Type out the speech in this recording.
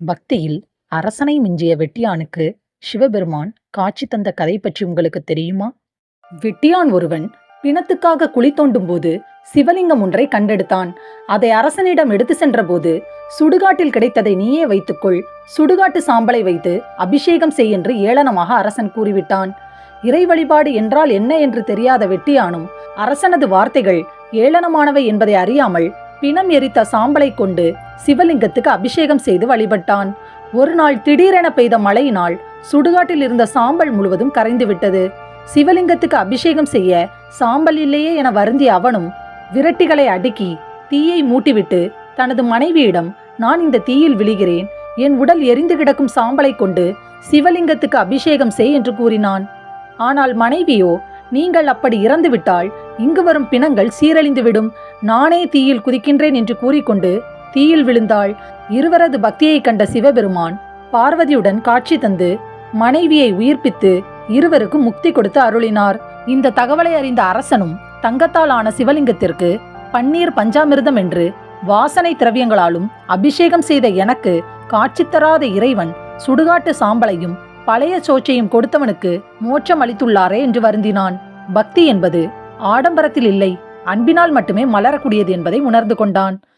பக்தியில் அரசனை மிஞ்சிய வெட்டியானுக்கு சிவபெருமான் காட்சி தந்த கதை பற்றி உங்களுக்கு தெரியுமா? வெட்டியான் ஒருவன் பிணத்துக்காக குழி தோண்டும்போது சிவலிங்கம் ஒன்றை கண்டெடுத்தான். அதை அரசனிடம் எடுத்து சென்றபோது சுடுகாட்டில் கிடைத்ததை நீயே வைத்துக்கொள் சுடுகாட்டு சாம்பலை வைத்து அபிஷேகம் செய் என்று ஏளனமாக அரசன் கூறிவிட்டான். இறை வழிபாடு என்றால் என்ன என்று தெரியாத வெட்டியானும் அரசனது வார்த்தைகள் ஏளனமானவை என்பதை அறியாமல் பிணம் எரித்த சாம்பலை கொண்டு சிவலிங்கத்துக்கு அபிஷேகம் செய்து வழிபட்டான். ஒரு நாள் திடீரென பெய்த மழையினால் சுடுகாட்டில் இருந்த சாம்பல் முழுவதும் கரைந்துவிட்டது. சிவலிங்கத்துக்கு அபிஷேகம் செய்ய சாம்பல் இல்லையே என வருந்திய அவனும் விரட்டிகளை அடுக்கி தீயை மூட்டிவிட்டு தனது மனைவியிடம் நான் இந்த தீயில் விழுகிறேன். என் உடல் எரிந்து கிடக்கும் சாம்பலை கொண்டு சிவலிங்கத்துக்கு அபிஷேகம் செய் என்று கூறினான். ஆனால் மனைவியோ நீங்கள் அப்படி இறந்துவிட்டால் இங்கு வரும் பிணங்கள் சீரழிந்துவிடும். நானே தீயில் குதிக்கின்றேன் என்று கூறிக்கொண்டு தீயில் விழுந்தாள். இருவரது பக்தியை கண்ட சிவபெருமான் பார்வதியுடன் காட்சி தந்து மனைவியை உயிர்ப்பித்து இருவருக்கும் முக்தி கொடுத்து அருளினார். இந்த தகவலை அறிந்த அரசனும் தங்கத்தால் ஆன சிவலிங்கத்திற்கு பன்னீர் பஞ்சாமிர்தம் என்று வாசனை திரவியங்களாலும் அபிஷேகம் செய்த எனக்கு காட்சி தராத இறைவன் சுடுகாட்டு சாம்பலையும் பழைய சோற்றையும் கொடுத்தவனுக்கு மோட்சம் அளித்துள்ளாரே என்று வருந்தினான். பக்தி என்பது ஆடம்பரத்தில் இல்லை அன்பினால் மட்டுமே மலரக்கூடியது என்பதை உணர்ந்து கொண்டான்.